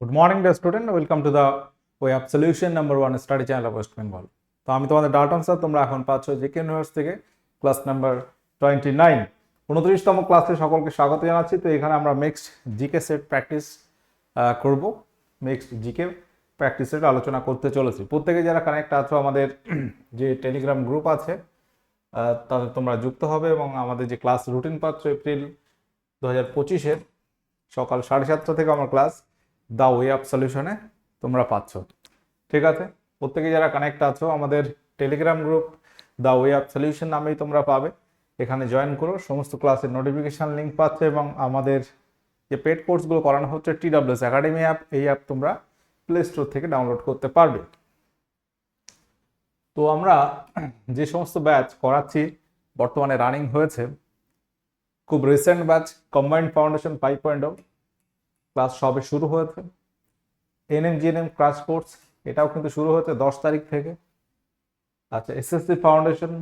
Good morning dear student welcome to the way of solution number one study channel of West Bengal তো আমি তোমাদের Dalton sir তোমরা এখন পাচ্ছ JK universe থেকে ক্লাস নাম্বার টোয়েন্টি নাইন উনত্রিশতম ক্লাসে সকলকে স্বাগত জানাচ্ছি। তো এখানে আমরা মিক্সড জিকে সেট প্র্যাকটিস করব। মিক্সড জিকে প্র্যাকটিস সেট আলোচনা করতে চলেছি। প্রত্যেকে যারা কানেক্ট আছো, আমাদের যে টেলিগ্রাম গ্রুপ আছে তাতে তোমরা যুক্ত হবে এবং আমাদের যে ক্লাস রুটিন পাচ্ছ এপ্রিল দু হাজার পঁচিশের সকাল সাড়ে সাতটা থেকে আমার ক্লাস দ্য ওয়ে অফ সলিউশনে তোমরা পাচ্ছ। ঠিক আছে? প্রত্যেকে যারা কানেক্ট আছো, আমাদের Telegram group the way of solution নামেই তোমরা পাবে। এখানে জয়েন করো, সমস্ত ক্লাসের নোটিফিকেশান লিঙ্ক পাচ্ছ এবং আমাদের যে পেড কোর্সগুলো করানো হচ্ছে টি ডাব্লিউএস একাডেমি অ্যাপ এই অ্যাপ তোমরা প্লে স্টোর থেকে ডাউনলোড করতে পারবে। তো আমরা যে সমস্ত ব্যাচ করাচ্ছি, বর্তমানে রানিং হয়েছে, খুব recent batch combined foundation five point class সবে শুরু হয়েছে। এনএম জিএনএম ক্রাশ কোর্স এটাও কিন্তু শুরু হয়েছে দশ তারিখ থেকে। আচ্ছা এসএসসি ফাউন্ডেশন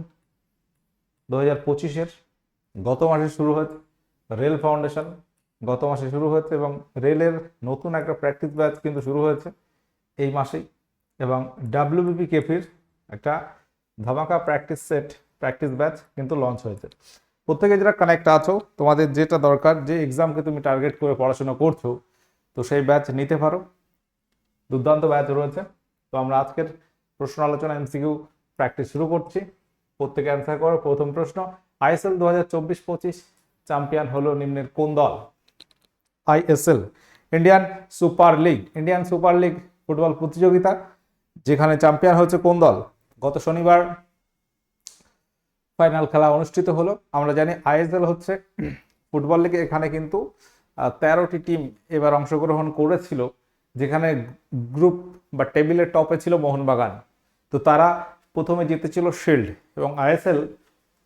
দু হাজার পঁচিশের গত মাসে শুরু হয়েছে। রেল ফাউন্ডেশন গত মাসে শুরু হয়েছে এবং রেলের নতুন একটা প্র্যাকটিস ব্যাচ কিন্তু শুরু হয়েছে এই মাসেই। এবং ডাব্লিউবিপি কেফির একটা ধামাকা প্র্যাকটিস সেট প্র্যাকটিস ব্যাচ কিন্তু লঞ্চ হয়েছে। প্রত্যেকে যারা কানেক্ট আছো, তোমাদের যেটা দরকার, যে এক্সামকে তুমি টার্গেট করে পড়াশোনা করছ তো সেই ব্যাচ নিতে পারো। দুর্দান্ত ব্যাচ রয়েছে। তো আমরা আজকের প্রশ্ন আলোচনা এমসিকিউ প্র্যাকটিস শুরু করছি। প্রত্যেকে অ্যান্সার করো। প্রথম প্রশ্ন আইএসএল দু হাজার চব্বিশ পঁচিশ চ্যাম্পিয়ন হলো নিম্নের কোন দল? ISL Indian super league Indian super league football প্রতিযোগিতা, যেখানে চ্যাম্পিয়ন হচ্ছে কোন দল? গত শনিবার ফাইনাল খেলা অনুষ্ঠিত হলো। আমরা জানি আইএসএল হচ্ছে ফুটবল লিগে এখানে কিন্তু তেরোটি টিম এবার অংশগ্রহণ করেছিল, যেখানে গ্রুপ বা টেবিলের টপে ছিল মোহনবাগান। তো তারা প্রথমে জিতেছিল শিল্ড এবং আইএসএল।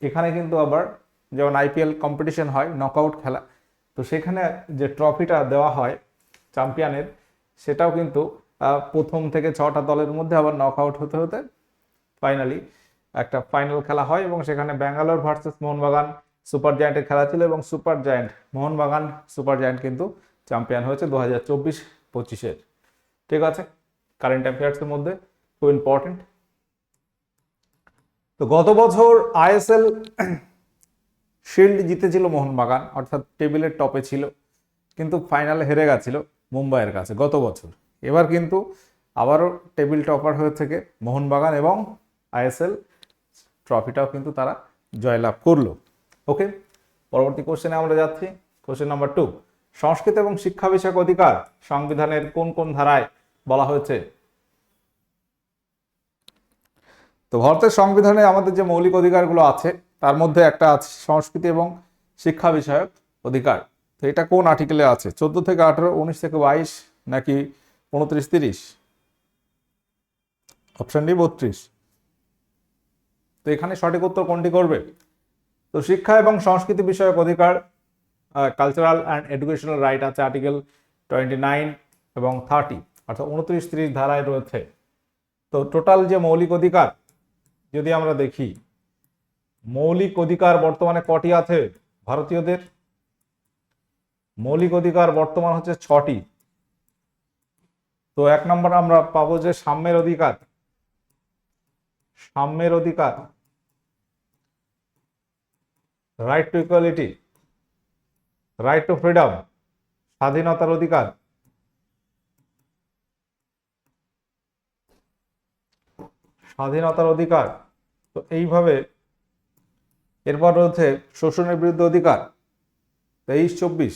এখানে কিন্তু আবার যেমন আইপিএল কম্পিটিশন হয় নকআউট খেলা। তো সেখানে যে ট্রফিটা দেওয়া হয় চ্যাম্পিয়নের সেটাও কিন্তু প্রথম থেকে ছটা দলের মধ্যে আবার নকআউট হতে হতে ফাইনালি একটা ফাইনাল খেলা হয় এবং সেখানে ব্যাঙ্গালোর ভার্সেস মোহনবাগান সুপার জায়ান্টের খেলা ছিল এবং super giant Mohun Bagan super giant কিন্তু চ্যাম্পিয়ন হয়েছে দু হাজার চব্বিশ পঁচিশের। ঠিক আছে? কারেন্ট অ্যাফেয়ার্সের মধ্যে খুব ইম্পর্টেন্ট তো গত বছর আইএসএল শিল্ড জিতেছিল মোহনবাগান, অর্থাৎ টেবিলের টপে ছিল, কিন্তু ফাইনালে হেরে গেছিল মুম্বাইয়ের কাছে গত বছর। এবার কিন্তু আবারও টেবিল টপার হয়ে থেকে মোহনবাগান এবং আইএসএল ট্রফিটাও কিন্তু তারা জয়লাভ করল। ওকে পরবর্তী কোশ্চেনে আমরা যাচ্ছি। কোশ্চেন নাম্বার টু সংস্কৃত এবং শিক্ষা বিষয়ক অধিকার সংবিধানের কোন কোন ধারায় বলা হয়েছে? তো ভারতের সংবিধানে আমাদের যে মৌলিক অধিকারগুলো আছে, তার মধ্যে একটা আছে সংস্কৃতি এবং শিক্ষা বিষয়ক অধিকার। তো এটা কোন আর্টিকেলে আছে? চোদ্দ থেকে আঠারো, উনিশ থেকে বাইশ, নাকি উনত্রিশ, তিরিশ? অপশন ডি বত্রিশ। তো এখানে সঠিক উত্তর কোনটি করবে? তো শিক্ষা এবং সংস্কৃতি বিষয়ক অধিকার কালচারাল অ্যান্ড এডুকেশনাল রাইট আছে আর্টিকেল টোয়েন্টি নাইন এবং থার্টি অর্থাৎ উনত্রিশ ত্রিশ ধারায় রয়েছে। তো টোটাল যে মৌলিক অধিকার, যদি আমরা দেখি, মৌলিক অধিকার বর্তমানে কটি আছে ভারতীয়দের? মৌলিক অধিকার বর্তমান হচ্ছে ছটি। তো এক নম্বর আমরা পাবো যে সাম্যের অধিকার। সাম্যের অধিকার right to equality right to freedom স্বাধীনতার অধিকার। স্বাধীনতার অধিকার, তো এইভাবে এরপর রয়েছে শোষণের বিরুদ্ধে অধিকার, তেইশ, চব্বিশ,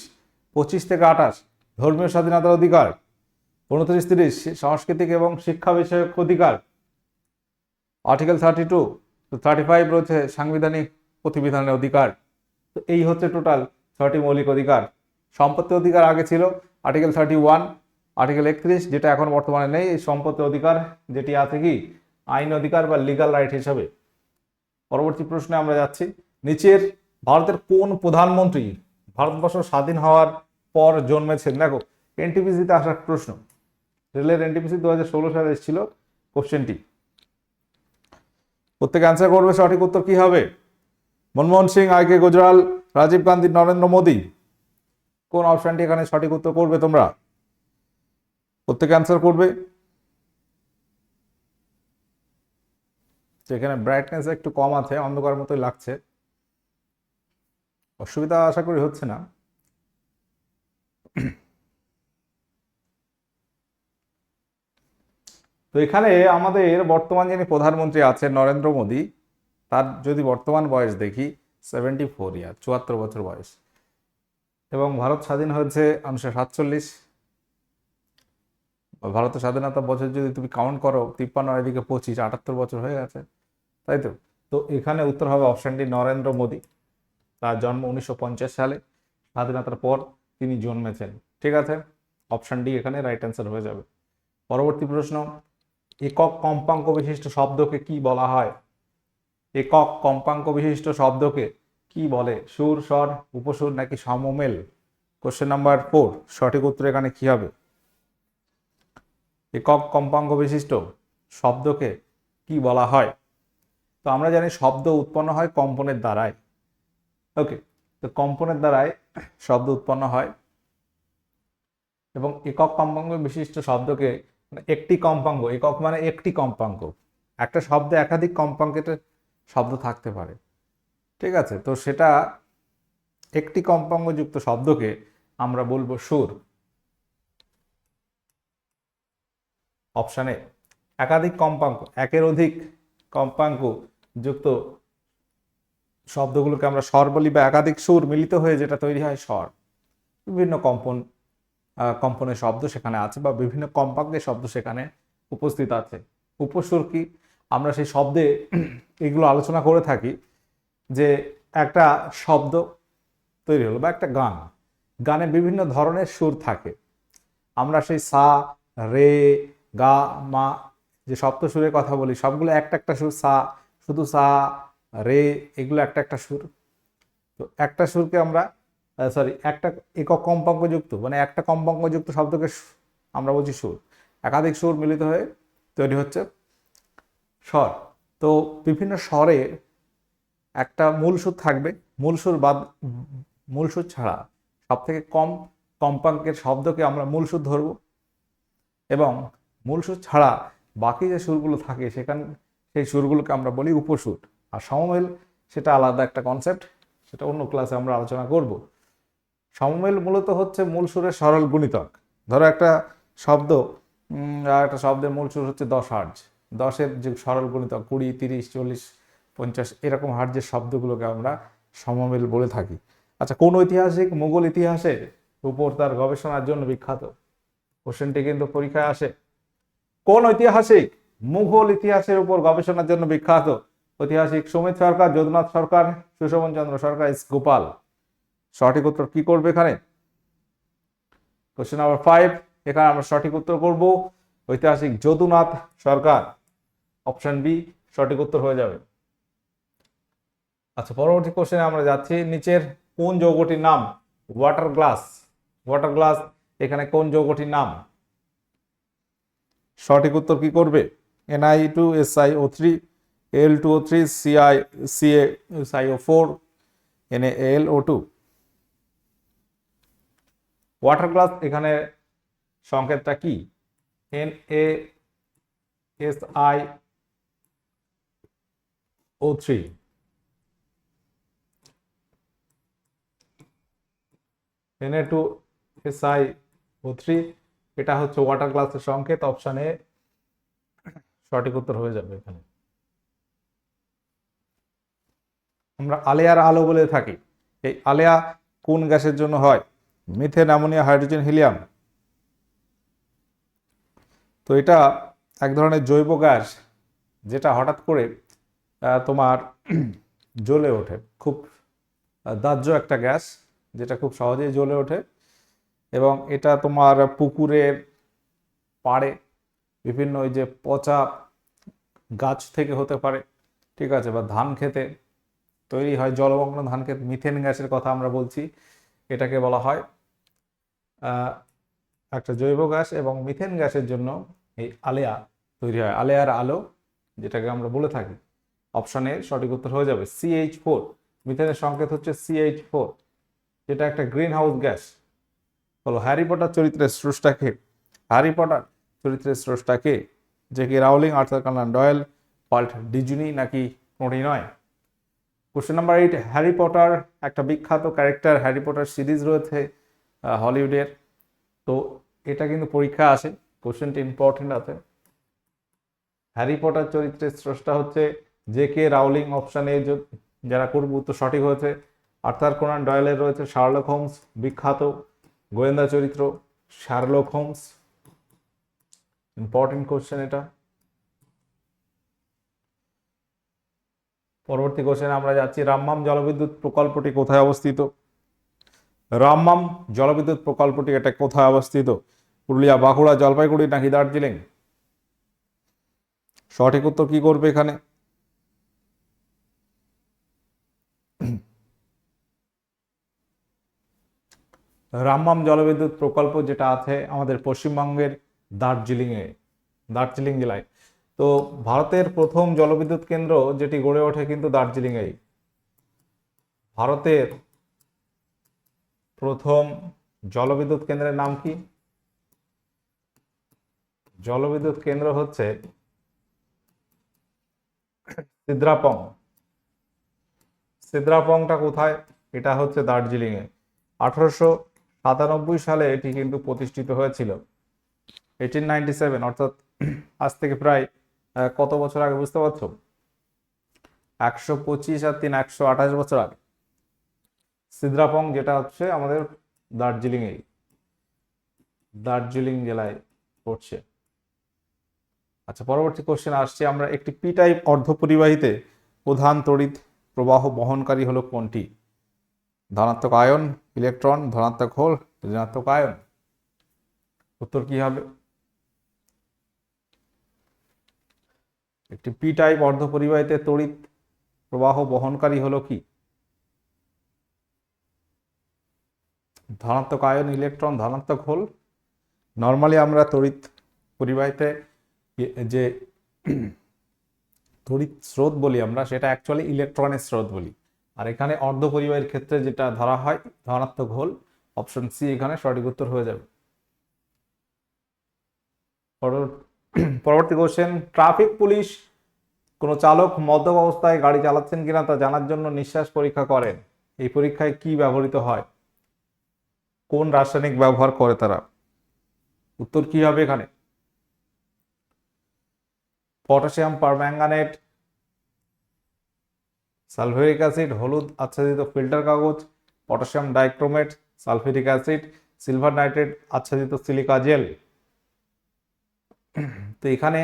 পঁচিশ থেকে আঠাশ, ধর্মীয় স্বাধীনতার অধিকার, উনত্রিশ, তিরিশ, সাংস্কৃতিক এবং শিক্ষা বিষয়ক অধিকার। Article thirty two thirty five রয়েছে সাংবিধানিক প্রতিবিধানের অধিকার। তো এই হচ্ছে টোটাল ছয়টি মৌলিক অধিকার। সম্পত্তি অধিকার আগে ছিল আর্টিকেল থার্টি ওয়ান আর্টিকেল একত্রিশ, যেটা এখন বর্তমানে নেই। এই সম্পত্তি অধিকার যেটি আছে কি? আইন অধিকার বা লিগাল রাইট হিসাবে। পরবর্তী প্রশ্নে আমরা যাচ্ছি। নিচের, ভারতের কোন প্রধানমন্ত্রী ভারতবর্ষ স্বাধীন হওয়ার পর জন্মেছেন? দেখো এনটিপিসিতে আসার প্রশ্ন। রেলের এনটিপিসি দু হাজার ষোলো সালে এসেছিল। কোশ্চেনটি প্রত্যেকে অ্যান্সার করবে, সঠিক উত্তর কি হবে? Manmohan Singh, I K Gujral, Rajiv Gandhi, Narendra Modi. কোন অপশনটি এখানে সঠিক উত্তর করবে তোমরা? প্রত্যেকে অ্যান্সার করবে। যেখানে ব্রাইটনেস একটু কম আছে, অন্ধকার মতোই লাগছে। অসুবিধা আশা করি হচ্ছে না। তো এখানে আমাদের বর্তমান যিনি প্রধানমন্ত্রী আছেন নরেন্দ্র মোদী তার যদি বর্তমান বয়স দেখি সেভেন্টি ফোর ইয়ার চুয়াত্তর বছর বয়স। এবং ভারত স্বাধীন হয়েছে উনিশশো সাতচল্লিশ। ভারতের স্বাধীনতা বছর যদি তুমি কাউন্ট করো, তিপ্পান্ন এদিকে পঁচিশ, আটাত্তর বছর হয়ে গেছে। তাই তো? তো এখানে উত্তর হবে অপশানটি নরেন্দ্র মোদী। তার জন্ম উনিশশো পঞ্চাশ সালে। স্বাধীনতার পর তিনি জন্মেছেন। ঠিক আছে? অপশান ডি এখানে রাইট অ্যান্সার হয়ে যাবে। পরবর্তী প্রশ্ন, একক কম্পাঙ্ক বিশিষ্ট শব্দকে কি বলা হয়? একক কম্পাঙ্ক বিশিষ্ট শব্দকে কি বলে? সুর, স্বর, উপসুর নাকি সমমেল? কোশ্চেন নাম্বার ফোর সঠিক উত্তর এখানে কি হবে? একক কম্পাঙ্ক বিশিষ্ট শব্দকে কি বলা হয়? তো আমরা জানি শব্দ উৎপন্ন হয় কম্পনের দ্বারাই ওকে তো কম্পনের দ্বারাই শব্দ উৎপন্ন হয় এবং একক কম্পাঙ্ক বিশিষ্ট শব্দকে মানে একটি কম্পাঙ্ক, একক মানে একটি কম্পাঙ্ক। একটা শব্দে একাধিক কম্পাঙ্কের শব্দ থাকতে পারে। ঠিক আছে? তো সেটা একটি কম্পাঙ্কযুক্ত শব্দকে আমরা বলব সুর। অপশানে একাধিক কম্পাঙ্ক, একের অধিক কম্পাঙ্ক যুক্ত শব্দগুলোকে আমরা স্বর বলি বা একাধিক সুর মিলিত হয়ে যেটা তৈরি হয় স্বর। বিভিন্ন কম্পন কম্পনের শব্দ সেখানে আছে বা বিভিন্ন কম্পাঙ্কের শব্দ সেখানে উপস্থিত আছে। উপসুর কি? আমরা সেই শব্দে এগুলো আলোচনা করে থাকি যে একটা শব্দ তৈরি হলো বা একটা গান। গানে বিভিন্ন ধরনের সুর থাকে। আমরা সেই সা, রে, গা, মা যে সপ্ত সুরের কথা বলি, সবগুলো একটা একটা সুর, সা, শুধু সা, রে, এগুলো একটা একটা সুর। তো একটা সুরকে আমরা সরি একটা একক কম্পাঙ্কযুক্ত মানে একটা কম্পাঙ্কযুক্ত শব্দকে আমরা বলছি সুর। একাধিক সুর মিলিত হয়ে তৈরি হচ্ছে স্বর। তো বিভিন্ন স্বরে একটা মূল সুর থাকবে। মূল সুর বাদ, মূল সুর ছাড়া সব থেকে কম কম্পাঙ্কের শব্দকে আমরা মূল সুর ধরব। এবং মূল সুর ছাড়া বাকি যে সুরগুলো থাকে সেখান, সেই সুরগুলোকে আমরা বলি উপসুর আর সমমেল সেটা আলাদা একটা কনসেপ্ট সেটা অন্য ক্লাসে আমরা আলোচনা করব। সমমেল মূলত হচ্ছে মূল সুরের সরল গুণিতক। ধরো একটা শব্দ একটা শব্দের মূল সুর হচ্ছে দশ হার্জ দশের যে সরল গুণিতক কুড়ি, তিরিশ, চল্লিশ, পঞ্চাশ, এরকম হার্জের শব্দগুলোকে আমরা সমমেল বলে থাকি। আচ্ছা কোন ঐতিহাসিক মুঘল ইতিহাসের উপর তার গবেষণার জন্য বিখ্যাত? কোশ্চেনটি কিন্তু পরীক্ষায় আসে। কোন ঐতিহাসিক মুঘল ইতিহাসের উপর গবেষণার জন্য বিখ্যাত? ঐতিহাসিক সুমিত সরকার, যদুনাথ সরকার, সুশোভন চন্দ্র সরকার, এস গোপাল। সঠিক উত্তর কি করবে এখানে? কোশ্চেন নাম্বার ফাইভ এখানে আমরা সঠিক উত্তর করব। ঐতিহাসিক যদুনাথ সরকার অপশন বি সঠিক উত্তর হয়ে যাবে। আচ্ছা পরবর্তী কোশ্চেনে আমরা যাচ্ছি, নিচের কোন যৌগটির নাম ওয়াটার গ্লাস ওয়াটার গ্লাস এখানে কোন যৌগটির নাম? সঠিক উত্তর কি করবে? NI two S I O three L two O three CI CA I O four N L O two water glass এখানে সংকেতটা কি? N A S I O three. N A two S I O three, এটা হচ্ছে water গ্লাসের সংকেত, অপশানে সঠিক উত্তর হয়ে যাবে এখানে। আমরা আলেয়ার আলো বলে থাকি, এই আলেয়া কোন গ্যাসের জন্য হয়? Methane, ammonia, hydrogen, helium? তো এটা এক ধরনের জৈব গ্যাস যেটা হঠাৎ করে তোমার জ্বলে ওঠে। খুব দাহ্য একটা গ্যাস যেটা খুব সহজেই জ্বলে ওঠে এবং এটা তোমার পুকুরের পাড়ে বিভিন্ন ওই যে পচা গাছ থেকে হতে পারে, ঠিক আছে, বা ধান খেতে তৈরি হয়, জলমগ্ন ধান ক্ষেত মিথেন গ্যাসের কথা আমরা বলছি, এটাকে বলা হয়। একটা জৈব গ্যাস এবং মিথেন গ্যাসের জন্য এই আলেয়া তৈরি হয়। আলেয়ার আলো, যেটাকে আমরা বলে থাকি, অপশনে সঠিক উত্তর হয়ে যাবে সিএইচ ফোর মিথেনের সংকেত হচ্ছে সিএইচ ফোর যেটা একটা গ্রিন হাউস গ্যাস। হলো হ্যারি পটার চরিত্রের স্রষ্টাকে, হ্যারি পটার চরিত্রের স্রষ্টাকে, J K Rowling Arthur Conan Doyle, Walt Disney নাকি কোনটি নয়? Question number eight Harry Potter একটা বিখ্যাত ক্যারেক্টার হ্যারি পটার সিরিজ রয়েছে হলিউডের। তো এটা কিন্তু পরীক্ষা আসে কোশ্চেনটি ইম্পর্টেন্ট আছে। হ্যারি পটার চরিত্রের স্রষ্টা হচ্ছে জে কে রাউলিং অপশান যারা করব উত্তর সঠিক হয়েছে। আর্থার কোনান ডয়েলের রয়েছে শার্লক হোমস বিখ্যাত গোয়েন্দা চরিত্র শার্লক হোমস ইম্পর্টেন্ট কোশ্চেন এটা। পরবর্তী কোশ্চেনে আমরা যাচ্ছি, রামমাম জলবিদ্যুৎ প্রকল্পটি কোথায় অবস্থিত? রামমাম জলবিদ্যুৎ প্রকল্পটি এটা কোথায় অবস্থিত? পুরুলিয়া, বাঁকুড়া, জলপাইগুড়ি নাকি দার্জিলিং? সঠিক উত্তর কি করবে এখানে? রামমাম জলবিদ্যুৎ প্রকল্প যেটা আছে আমাদের পশ্চিমবঙ্গের দার্জিলিংয়ে, দার্জিলিং জেলায়। তো ভারতের প্রথম জলবিদ্যুৎ কেন্দ্র যেটি গড়ে ওঠে কিন্তু দার্জিলিংয়েই। ভারতের প্রথম জলবিদ্যুৎ কেন্দ্রের নাম কি? জলবিদ্যুৎ কেন্দ্র হচ্ছে সিদ্রাপং। সিদ্রাপংটা কোথায়? এটা হচ্ছে দার্জিলিংয়ে। আঠারোশো সাতানব্বই সালে এটি কিন্তু প্রতিষ্ঠিত হয়েছিল। এইটিন নাইনটি সেভেন অর্থাৎ আজ থেকে প্রায় কত বছর আগে বুঝতে পারছ? একশো পঁচিশ আর তিন, একশো আঠাশ বছর আগে। সিদ্রাপং যেটা হচ্ছে আমাদের দার্জিলিংয়ে দার্জিলিং জেলায় পড়ছে। আচ্ছা পরবর্তী কোশ্চেন আসছে আমরা। একটি পি টাইপ অর্ধপরিবাহীতে প্রধান তড়িৎ প্রবাহ বহনকারী হলো কোনটি? ধনাত্মক আয়ন ইলেকট্রন ধনাত্মক হোল, ঋণাত্মক আয়ন। উত্তর কি হবে? একটি পি টাইপ অর্ধপরিবাহীতে তড়িৎ প্রবাহ বহনকারী হলো কি? ধনাত্মক আয়ন ইলেকট্রন ধনাত্মক হোল। নর্মালি আমরা তড়িৎ পরিবাহীতে যে তড়িৎ স্রোত বলি আমরা, সেটা অ্যাকচুয়ালি ইলেকট্রনের স্রোত বলি। আর এখানে অর্ধ অর্ধপরিবাহীর ক্ষেত্রে যেটা ধরা হয়, ধনাত্মক হোল অপশন সি এখানে সঠিক উত্তর হয়ে যাবে। পরবর্তী কোশ্চেন ট্রাফিক পুলিশ কোনো চালক মদ্যপ অবস্থায় গাড়ি চালাচ্ছেন কিনা তা জানার জন্য নিঃশ্বাস পরীক্ষা করেন। এই পরীক্ষায় কি ব্যবহৃত হয়? কোন রাসায়নিক ব্যবহার করে তারা? উত্তর কি হবে এখানে? পটাশিয়াম পারম্যাঙ্গানেট, সালফেরিক অ্যাসিড, হলুদ আচ্ছাদিত ফিল্টার কাগজ, potassium dichromate, sulphuric acid, silver nitrate আচ্ছাদিত সিলিকা জেল। তো এখানে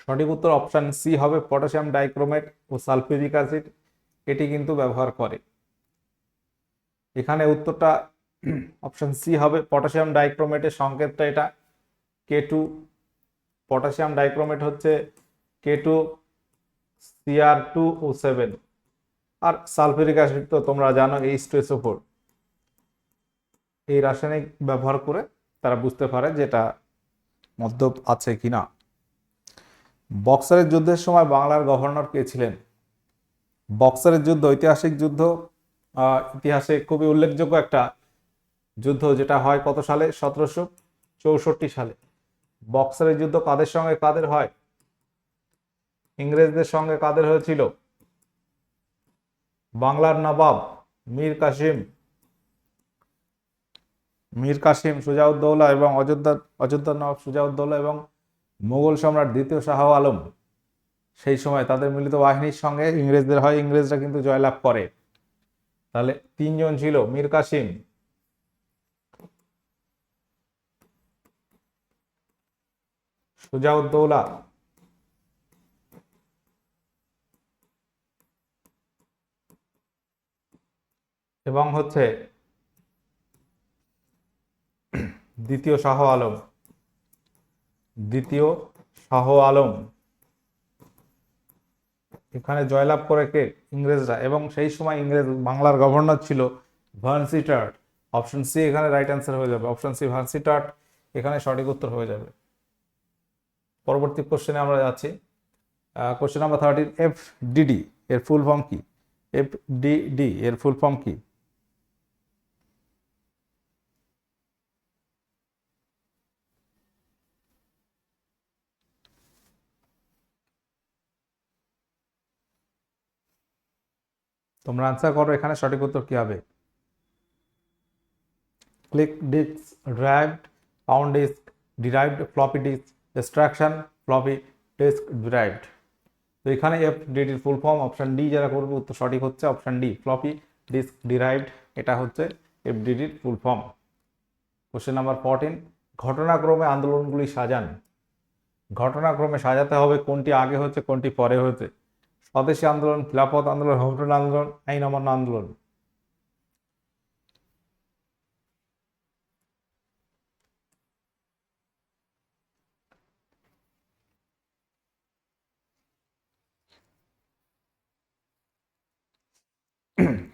সঠিক উত্তর অপশান সি হবে পটাশিয়াম ডাইক্রোমেট ও সালফিউরিক অ্যাসিড। এটি কিন্তু ব্যবহার করে। এখানে উত্তরটা অপশান সি হবে পটাশিয়াম ডাইক্রোমেটের সংকেতটা এটা। কে টু পটাশিয়াম ডাইক্রোমেট হচ্ছে K two CR two O seven আর সালফিউরিক অ্যাসিড তো তোমরা জানো এইচ টু এই রাসায়নিক ব্যবহার করে তারা বুঝতে পারে যেটা মদ্যপ আছে কি না। বক্সারের যুদ্ধের সময় বাংলার গভর্নর কে ছিলেন? বক্সারের যুদ্ধ, ঐতিহাসিক যুদ্ধ ইতিহাসে খুবই উল্লেখযোগ্য একটা যুদ্ধ যেটা হয় কত সালে? সতেরোশো চৌষট্টি সালে। বক্সারের যুদ্ধ কাদের সঙ্গে কাদের হয়? ইংরেজদের সঙ্গে কাদের হয়েছিল? বাংলার নবাব মীর কাসিম। মীর কাসিম, সুজাউদ্দৌলা এবং অযোধ্যা অযোধ্যার নবাব সুজাউদ্দৌলা এবং মুঘল সম্রাট দ্বিতীয় শাহ আলম। সেই সময় তাদের মিলিত বাহিনীর সঙ্গে ইংরেজদের হয়, ইংরেজরা কিন্তু জয়লাভ করে। তাহলে তিনজন ছিল মীর কাসিম সুজাউদ্দৌলা এবং হচ্ছে দ্বিতীয় শাহ আলম। দ্বিতীয় শাহ আলম। এখানে জয়লাভ করে কে? ইংরেজরা। এবং সেই সময় ইংরেজ বাংলার গভর্নর ছিল ভার্নসিটার্ট অপশন সি এখানে রাইট অ্যান্সার হয়ে যাবে। অপশন সি ভার্নসিটার্ট এখানে সঠিক উত্তর হয়ে যাবে। পরবর্তী কোশ্চেনে আমরা যাচ্ছি। Question number thirteen F DD এর ফুল ফর্ম কি? এফ ডিডি এর ফুল ফর্ম কি? তোমরা আনসার করো, এখানে সঠিক উত্তর কী হবে? Click disk derived pound disk derived floppy disk extraction floppy disk derived তো এখানে এফ ডিটির ফুল ফর্ম অপশন ডি যারা করবে, উত্তর সঠিক হচ্ছে option D floppy disk derived এটা হচ্ছে F ডিটির full form question number fourteen ঘটনাক্রমে আন্দোলনগুলি সাজান। ঘটনাক্রমে সাজাতে হবে কোনটি আগে হচ্ছে কোনটি পরে হয়েছে। স্বদেশী আন্দোলন, খিলাফত আন্দোলন হোমরুল আন্দোলন, আইন অমান্য আন্দোলন।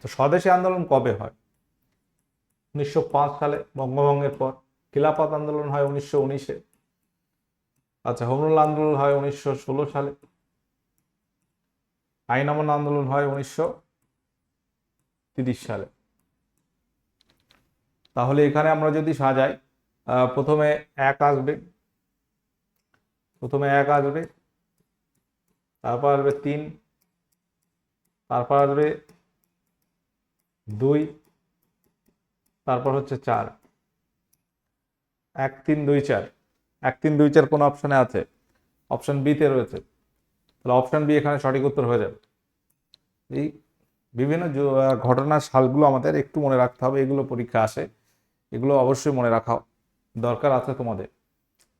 তো স্বদেশী আন্দোলন কবে হয়? উনিশশো পাঁচ সালে বঙ্গভঙ্গের পর। খিলাফত আন্দোলন হয় উনিশশো উনিশে। আচ্ছা হোমরুল আন্দোলন হয় উনিশশো ষোলো সালে। আইন অমান্য আন্দোলন হয় উনিশশো তিরিশ সালে। তাহলে এখানে আমরা যদি সাজাই প্রথমে এক আসবে। প্রথমে এক আসবে, তারপর আসবে তিন, তারপর আসবে দুই, তারপর হচ্ছে চার। এক, তিন, দুই, চার। এক, তিন, দুই, চার কোন অপশনে আছে? অপশন বিতে রয়েছে। তাহলে অপশন বি এখানে সঠিক উত্তর হয়ে যাবে। এই বিভিন্ন ঘটনার সালগুলো আমাদের একটু মনে রাখতে হবে। এগুলো পরীক্ষা আসে। এগুলো অবশ্যই মনে রাখা দরকার আছে তোমাদের।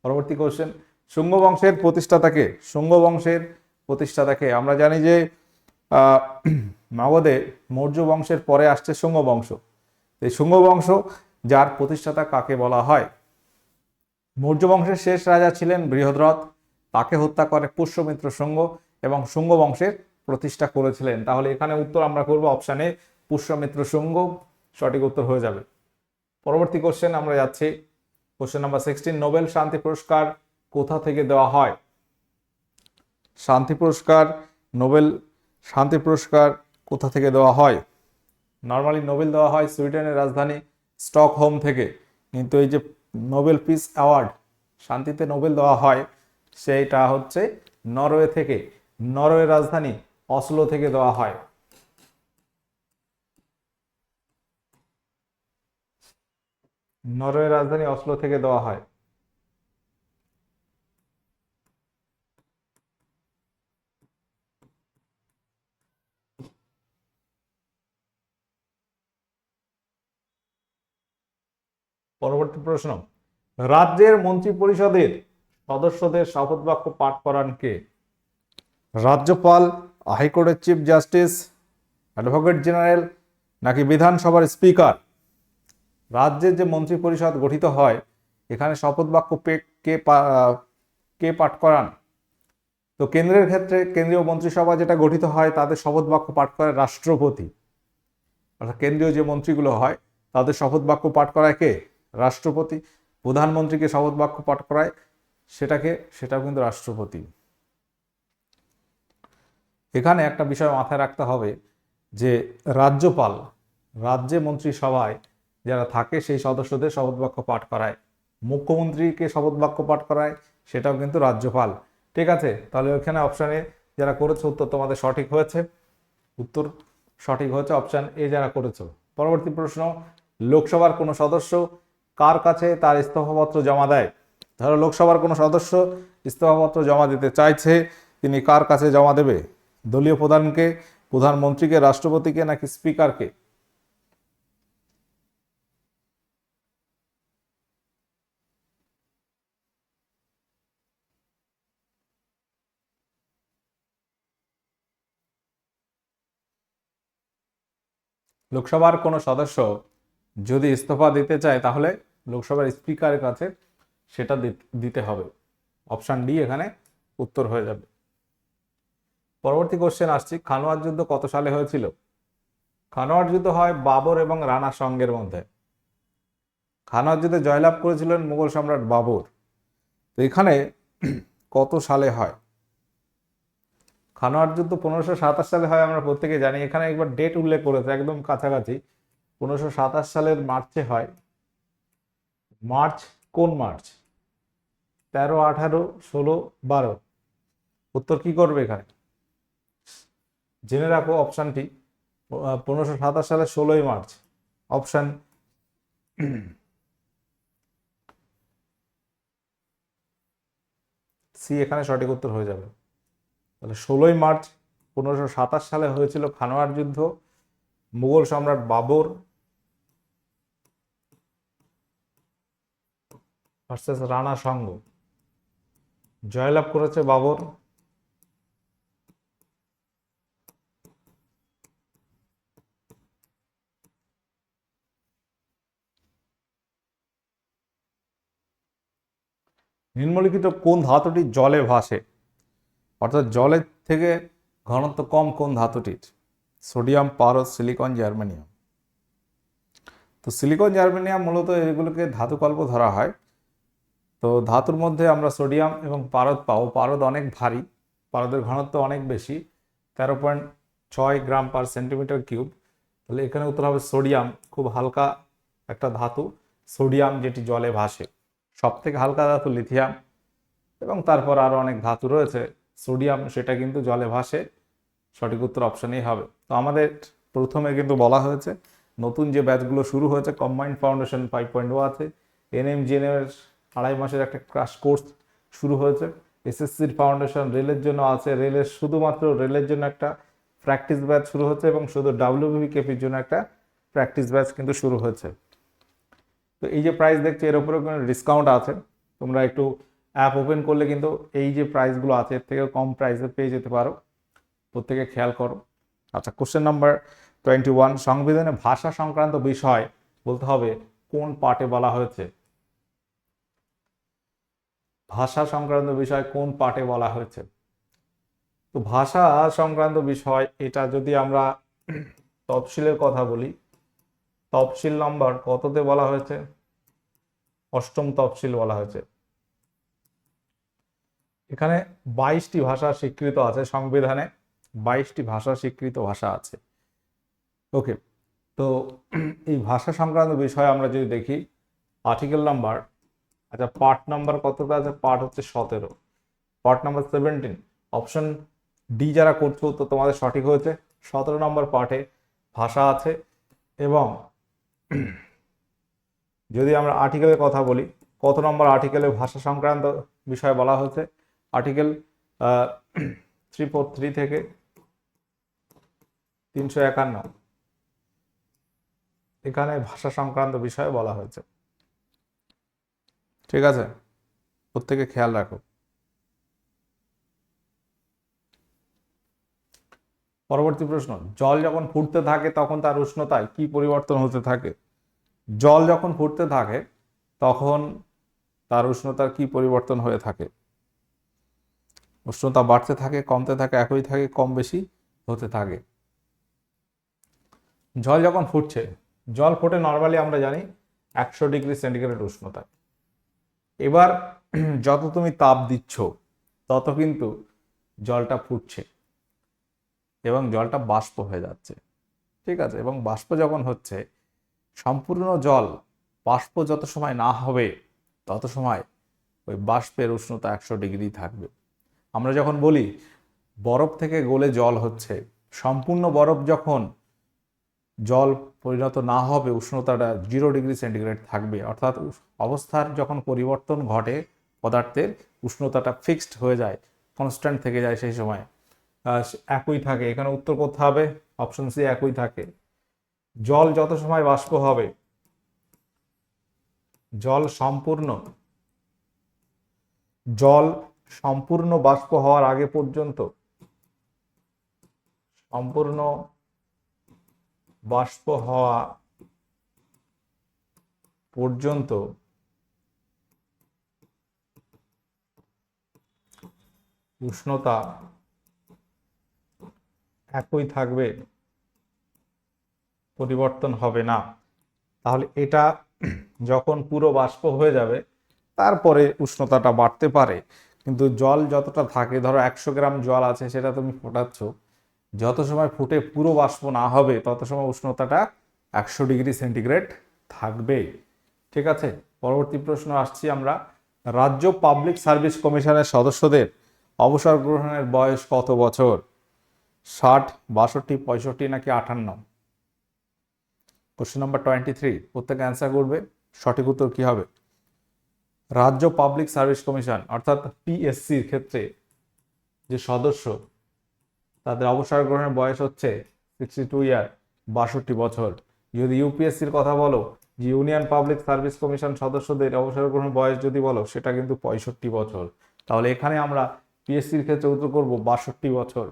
পরবর্তী কোশ্চেন শুঙ্গ বংশের প্রতিষ্ঠাতাকে শুঙ্গ বংশের প্রতিষ্ঠাতাকে আমরা জানি যে মাগধে মৌর্য বংশের পরে আসছে শুঙ্গ বংশ। এই শুঙ্গ বংশ যার প্রতিষ্ঠাতা কাকে বলা হয়? মৌর্য বংশের শেষ রাজা ছিলেন বৃহদ্রথ। তাকে হত্যা করে পুষ্যমিত্র শুঙ্গ এবং শুঙ্গ বংশের প্রতিষ্ঠা করেছিলেন। তাহলে এখানে উত্তর আমরা করব অপশানে পুষ্যমিত্র শুঙ্গ। সঠিক উত্তর হয়ে যাবে। পরবর্তী কোশ্চেন আমরা যাচ্ছি। কোশ্চেন নাম্বার সিক্সটিন নোবেল শান্তি পুরস্কার কোথা থেকে দেওয়া হয়? শান্তি পুরস্কার, নোবেল শান্তি পুরস্কার কোথা থেকে দেওয়া হয়? নর্মালি নোবেল দেওয়া হয় সুইডেনের রাজধানী স্টকহোম থেকে। কিন্তু এই যে নোবেল পিস অ্যাওয়ার্ড, শান্তিতে নোবেল দেওয়া হয়, সেইটা হচ্ছে নরওয়ে থেকে। নরওয়ে রাজধানী অসলো থেকে দেওয়া হয়। নরওয়ে রাজধানী অসলো থেকে দেওয়া হয়। পরবর্তী প্রশ্ন, রাজ্যের মন্ত্রী পরিষদের সদস্যদের শপথ বাক্য পাঠ করান কে? রাজ্যপাল, হাইকোর্টের চিফ জাস্টিস, অ্যাডভোকেট জেনারেল, নাকি বিধানসভার স্পিকার? রাজ্যের যে মন্ত্রী পরিষদ গঠিত হয়, এখানে শপথ বাক্য পে- কে কে পাঠ করান? তো কেন্দ্রের ক্ষেত্রে কেন্দ্রীয় মন্ত্রিসভা যেটা গঠিত হয়, তাদের শপথ বাক্য পাঠ করে রাষ্ট্রপতি। অর্থাৎ কেন্দ্রীয় যে মন্ত্রীগুলো হয়, তাদের শপথ বাক্য পাঠ করায় কে? রাষ্ট্রপতি, প্রধানমন্ত্রীকে শপথ বাক্য পাঠ করায়, সেটাকে, সেটাও কিন্তু রাষ্ট্রপতি। এখানে একটা বিষয় মাথায় রাখতে হবে যে, রাজ্যপাল, রাজ্যে মন্ত্রিসভায় যারা থাকে, সেই সদস্যদের শপথ বাক্য পাঠ করায়। মুখ্যমন্ত্রীকে শপথ বাক্য পাঠ করায়, সেটাও কিন্তু রাজ্যপাল। ঠিক আছে? তাহলে ওইখানে অপশানে যারা করেছে, উত্তর তোমাদের সঠিক হয়েছে। উত্তর সঠিক হয়েছে অপশান এ যারা করেছ। পরবর্তী প্রশ্ন, লোকসভার কোনো সদস্য কার কাছে তার ইস্তফাপত্র জমা দেয়? ধরো লোকসভার কোনো সদস্য ইস্তফাপত্র জমা দিতে চাইছে, তিনি কার কাছে জমা দেবে? দলীয় প্রধানকে, প্রধানমন্ত্রীকে, রাষ্ট্রপতিকে নাকি স্পিকারকে? লোকসভার কোনো সদস্য যদি ইস্তফা দিতে চায়, তাহলে লোকসভার স্পিকারের কাছে সেটা দিত- হবে। অপশান ডি এখানে উত্তর হয়ে যাবে। পরবর্তী কোশ্চেন আসছি, খানোয়ার যুদ্ধ কত সালে হয়েছিল? খানোয়ার যুদ্ধ হয় বাবর এবং রানা সঙ্গের মধ্যে। খানোয়ার যুদ্ধে জয়লাভ করেছিলেন মুঘল সম্রাট বাবর। তো এখানে কত সালে হয়? খানোয়ার যুদ্ধ পনেরোশো সাতাশ সালে হয়, আমরা প্রত্যেকে জানি। এখানে একবার ডেট উল্লেখ করেছে, একদম কাছাকাছি। পনেরোশো সাতাশ সালের মার্চে হয়। মার্চ কোন মার্চ? তেরো আঠারো ষোলো বারো। উত্তর কি করবে এখানে? জেনে রাখো অপশানটি। পনেরোশো সাতাশ সালে ষোলোই মার্চ। অপশান সি, এখানে সঠিক উত্তর হয়ে যাবে। তাহলে ষোলোই মার্চ পনেরোশো সাতাশ সালে হয়েছিল খানোয়ার যুদ্ধ। মুঘল সম্রাট বাবর ভার্সেস রানা সঙ্গ জয়লাভ করেছে বাবর। নিম্নলিখিত কোন ধাতুটি জলে ভাসে? অর্থাৎ জলের থেকে ঘনত্ব কম কোন ধাতুটির? সোডিয়াম, পারদ, সিলিকন, জার্মেনিয়াম। তো সিলিকন, জার্মেনিয়াম মূলত এগুলোকে ধাতুকল্প ধরা হয়। তো ধাতুর মধ্যে আমরা সোডিয়াম এবং পারদ পাবো। পারদ অনেক ভারী, পারদের ঘনত্ব অনেক বেশি, তেরো পয়েন্ট ছয় গ্রাম পার সেন্টিমিটার কিউব। তাহলে এখানে উত্তর হবে সোডিয়াম, খুব হালকা একটা ধাতু, সোডিয়াম যেটি জলে ভাসে। সব থেকে হালকা ধাতু লিথিয়াম এবং তারপর আরও অনেক ধাতু রয়েছে। সোডিয়াম, সেটা কিন্তু জলে ভাসে, সঠিক উত্তর অপশানেই হবে। তো আমাদের প্রথমে কিন্তু বলা হয়েছে, নতুন যে ব্যাচগুলো শুরু হয়েছে, কম্বাইন্ড ফাউন্ডেশন ফাইভ পয়েন্ট ও আছে এনএমজিএনএম এর আড়াই মাসের একটা ক্রাশ কোর্স শুরু হয়েছে। এসএসসির ফাউন্ডেশন রেলের জন্য আছে। রেলের শুধুমাত্র রেলের জন্য একটা প্র্যাকটিস ব্যাচ শুরু হচ্ছে এবং শুধু ডাব্লিউবি কেপির জন্য একটা প্র্যাকটিস ব্যাচ কিন্তু শুরু হয়েছে। তো এই যে প্রাইস দেখছি, এর উপরে কোনো ডিসকাউন্ট আছে। তোমরা একটু অ্যাপ ওপেন করলে কিন্তু এই যে প্রাইসগুলো আছে, এর থেকে কম প্রাইসে পেয়ে যেতে পারো। প্রত্যেকে খেয়াল করো। আচ্ছা কোশ্চেন নাম্বার টোয়েন্টি ওয়ান সংবিধানে ভাষা সংক্রান্ত বিষয় বলতে হবে, কোন পার্টে বলা হয়েছে? ভাষা সংক্রান্ত বিষয় কোন পার্টে বলা হয়েছে? তো ভাষা সংক্রান্ত বিষয়, এটা যদি আমরা তফসিলের কথা বলি, তফসিল নম্বর কততে বলা হয়েছে? অষ্টম তফসিল বলা হয়েছে। এখানে বাইশটি ভাষা স্বীকৃত আছে সংবিধানে, বাইশটি ভাষা স্বীকৃত ভাষা আছে। ওকে, তো এই ভাষা সংক্রান্ত বিষয়ে আমরা যদি দেখি, আর্টিকেল নাম্বার আচ্ছা পার্ট নাম্বার কতটা আছে? পার্ট হচ্ছে সতেরো। Part number seventeen option D যারা করছ, তো তোমাদের সঠিক হয়েছে। সতেরো নম্বর পার্টে ভাষা আছে এবং যদি আমরা আর্টিকেলের কথা বলি, কত নম্বর আর্টিকেলে ভাষা সংক্রান্ত বিষয় বলা হয়েছে? আর্টিকেল থ্রি ফোর থ্রি থেকে তিনশো একান্ন। এখানে ভাষা সংক্রান্ত বিষয়ে বলা হয়েছে। ঠিক আছে? প্রত্যেকে খেয়াল রাখো। পরবর্তী প্রশ্ন, জল যখন ফুটতে থাকে তখন তার উষ্ণতায় কি পরিবর্তন হতে থাকে? জল যখন ফুটতে থাকে তখন তার উষ্ণতার কি পরিবর্তন হয়ে থাকে? উষ্ণতা বাড়তে থাকে, কমতে থাকে, একই থাকে, কম বেশি হতে থাকে। জল যখন ফুটছে, জল ফোটে নর্মালি আমরা জানি একশো ডিগ্রি সেন্টিগ্রেড উষ্ণতায়। এবার যত তুমি তাপ দিচ্ছ, তত কিন্তু জলটা ফুটছে এবং জলটা বাষ্প হয়ে যাচ্ছে। ঠিক আছে? এবং বাষ্প যখন হচ্ছে, সম্পূর্ণ জল, বাষ্প যত সময় না হবে, তত সময় ওই বাষ্পের উষ্ণতা একশো ডিগ্রি থাকবে। আমরা যখন বলি, বরফ থেকে গলে জল হচ্ছে, সম্পূর্ণ বরফ যখন জল পরিণত না হবে, উষ্ণতাটা জিরো ডিগ্রি সেন্টিগ্রেড থাকবে। অর্থাৎ অবস্থার যখন পরিবর্তন ঘটে, পদার্থের উষ্ণতাটা ফিক্সড হয়ে যায় কনস্ট্যান্ট থেকে যায় সেই সময়। একই থাকে। এখানে উত্তর করতে হবে? অপশন সি একই থাকে। জল যত সময় বাষ্প হবে, জল সম্পূর্ণ জল সম্পূর্ণ বাষ্প হওয়ার আগে পর্যন্ত, সম্পূর্ণ বাষ্প হওয়া পর্যন্ত উষ্ণতা একই থাকবে, পরিবর্তন হবে না। তাহলে এটা যখন পুরো বাষ্প হয়ে যাবে, তারপরে উষ্ণতাটা বাড়তে পারে। কিন্তু জল যতটা থাকে, ধরো একশো গ্রাম জল আছে, সেটা তুমি ফোটাচ্ছ যত সময় ফুটে পুরো বাষ্প না হবে, তত সময় উষ্ণতাটা একশো ডিগ্রি সেন্টিগ্রেড থাকবে। ঠিক আছে? পরবর্তী প্রশ্ন আসছি আমরা। রাজ্য পাবলিক সার্ভিস কমিশনের সদস্যদের অবসর গ্রহণের বয়স কত বছর? ষাট, বাষট্টি, পঁয়ষট্টি নাকি আটান্ন? কোশ্চেন নাম্বার টোয়েন্টি থ্রি প্রত্যেকে অ্যান্সার করবে। সঠিক উত্তর কি হবে? রাজ্য পাবলিক সার্ভিস কমিশন, অর্থাৎ পিএসসির ক্ষেত্রে যে সদস্য তাদের অবসর গ্রহণের বয়স হচ্ছে সিক্সটি টু ইয়ার বাষট্টি বছর। যদি ইউপিএসসির কথা বলো, যে ইউনিয়ন পাবলিক সার্ভিস কমিশন সদস্যদের অবসর গ্রহণ বয়স যদি বলো, সেটা কিন্তু পঁয়ষট্টি বছর। তাহলে এখানে আমরা পিএসসির ক্ষেত্রে উত্তর করব বাষট্টি বছর।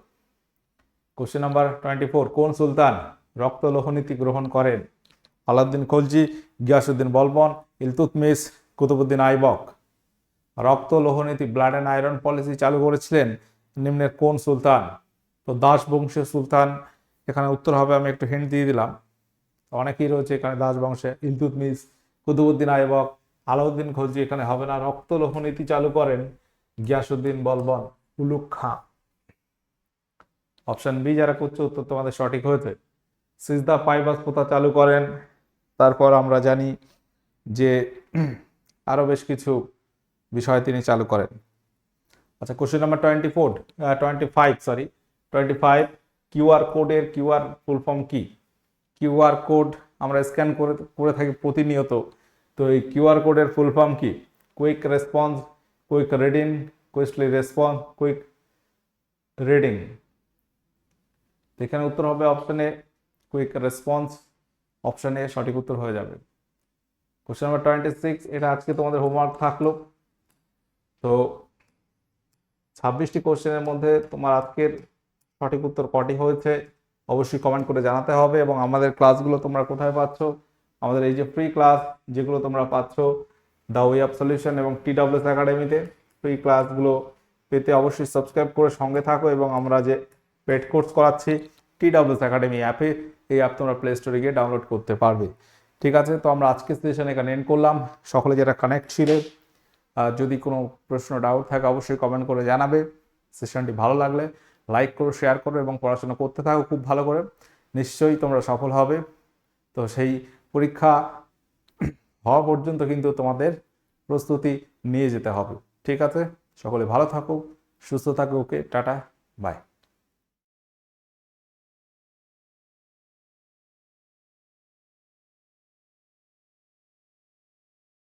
কোশ্চেন নাম্বার টোয়েন্টি ফোর কোন সুলতান রক্ত লোহনীতি গ্রহণ করেন? আলাউদ্দিন খলজি গিয়াসুদ্দিন বলবন ইলতুতমিস কুতুবুদ্দিন আইবক। রক্ত লোহনীতি ব্লাড অ্যান্ড আয়রন পলিসি চালু করেছিলেন নিম্নের কোন সুলতান? তো দাস বংশের সুলতান, এখানে উত্তর হবে, আমি একটু হিন্ট দিয়ে দিলাম। অনেকেই রয়েছে এখানে দাস বংশে ইলতুতমিস কুতুবুদ্দিন আইবক আলাউদ্দিন খলজি এখানে হবে না। রক্ত লোহনীতি চালু করেন গিয়াসুদ্দিন বলবন, উলুক খাঁ। অপশন বি যারা করছে, উত্তর তোমাদের সঠিক হয়েছে। সিজদা পাইবাস প্রথা চালু করেন। তারপর আমরা জানি যে আরও বেশ কিছু বিষয় তিনি চালু করেন। আচ্ছা question number twenty four twenty five sorry twenty five QR কোডের কিউআর ফুল ফর্ম কি? কিউআর কোড আমরা স্ক্যান করে করে থাকি প্রতিনিয়ত। তো এই কিউআর কোডের ফুল ফর্ম কি? Quick response quick reading quickly response quick reading এখানে উত্তর হবে অপশানে কুইক রেসপন্স অপশানে সঠিক উত্তর হয়ে যাবে। কোশ্চেন নাম্বার টোয়েন্টি সিক্স এটা আজকে তোমাদের হোমওয়ার্ক থাকল। তো ছাব্বিশটি কোশ্চেনের মধ্যে তোমার আজকের সঠিক উত্তর কটি হয়েছে, অবশ্যই কমেন্ট করে জানাতে হবে এবং আমাদের ক্লাসগুলো তোমরা কোথায় পাচ্ছ? আমাদের এই যে ফ্রি ক্লাস যেগুলো তোমরা পাচ্ছ দ্য ওয়ে অফ সলিউশন এবং টি ডাব্লিউএস একাডেমিতে ফ্রি ক্লাসগুলো পেতে অবশ্যই সাবস্ক্রাইব করে সঙ্গে থাকো এবং আমরা যে পেড কোর্স করাচ্ছি টি ডাব্লিউএস একাডেমি অ্যাপে এই অ্যাপ তোমরা প্লে স্টোরে গিয়ে ডাউনলোড করতে পারবে। ঠিক আছে, তো আমরা আজকের সেশন এখানে এন্ড করলাম। সকলে যারা কানেক্ট ছিলে যদি কোনো প্রশ্ন ডাউট থাকে অবশ্যই কমেন্ট করে জানাবে। সেশনটি ভালো লাগলে লাইক করো শেয়ার করো এবং পড়াশোনা করতে থাকো খুব ভালো করে। নিশ্চয়ই তোমরা সফল হবে। তো সেই পরীক্ষা হওয়া পর্যন্ত কিন্তু তোমাদের প্রস্তুতি নিয়ে যেতে হবে। ঠিক আছে? সকলে ভালো থাকো, সুস্থ থাকো, ওকে, টাটা বাই